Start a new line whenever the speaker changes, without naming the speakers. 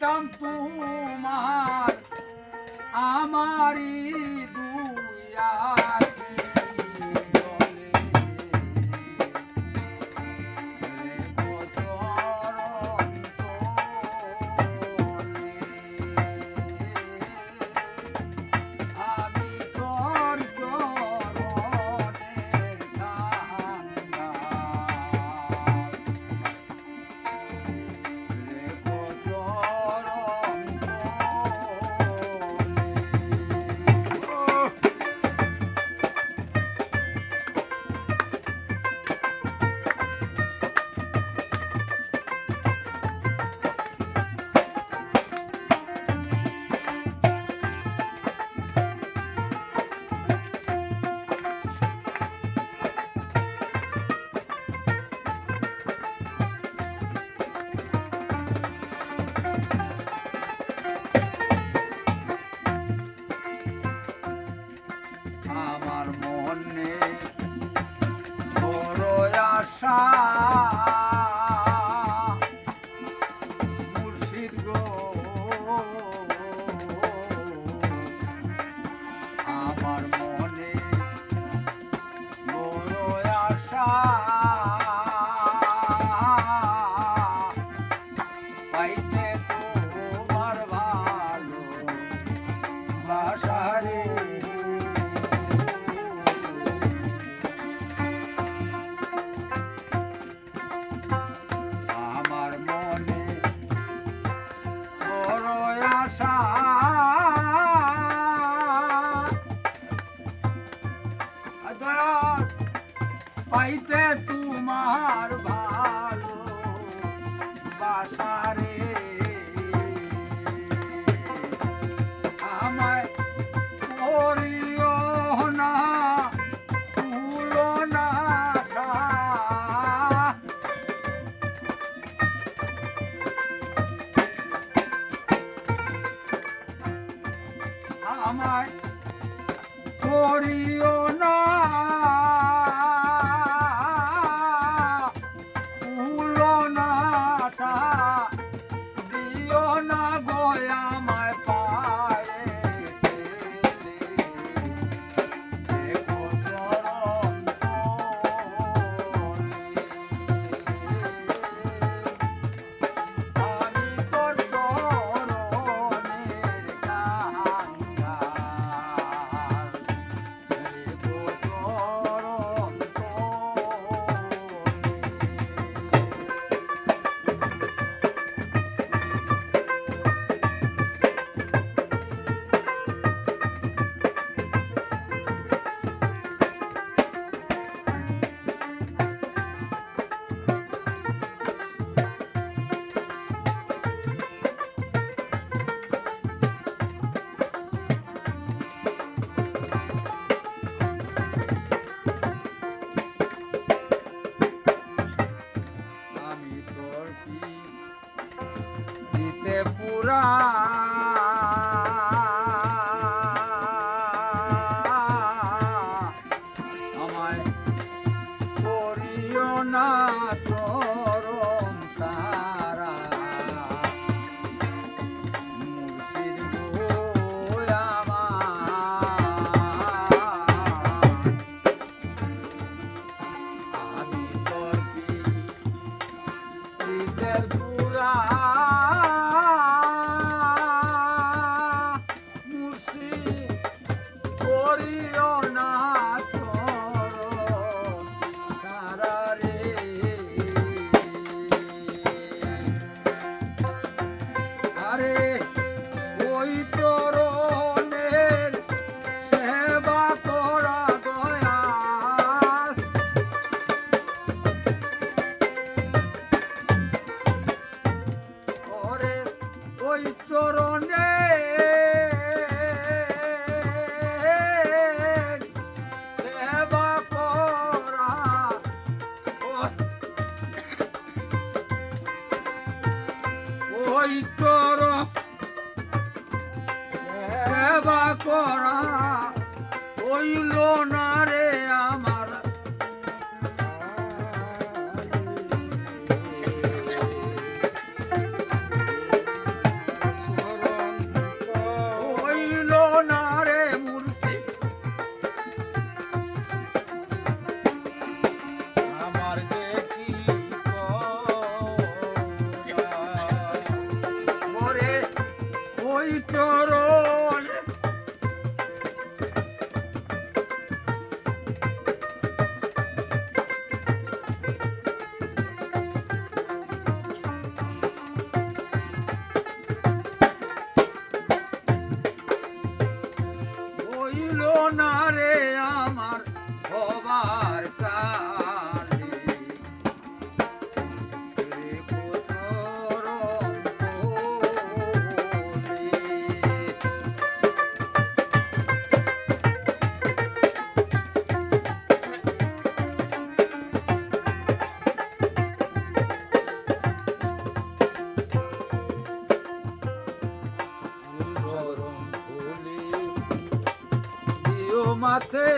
পেতাম তোমার আমারই দুয়ার আশা পাইতে তোমার আমায় করিও না। Yeah. করা হইল না। না রে আ মাতে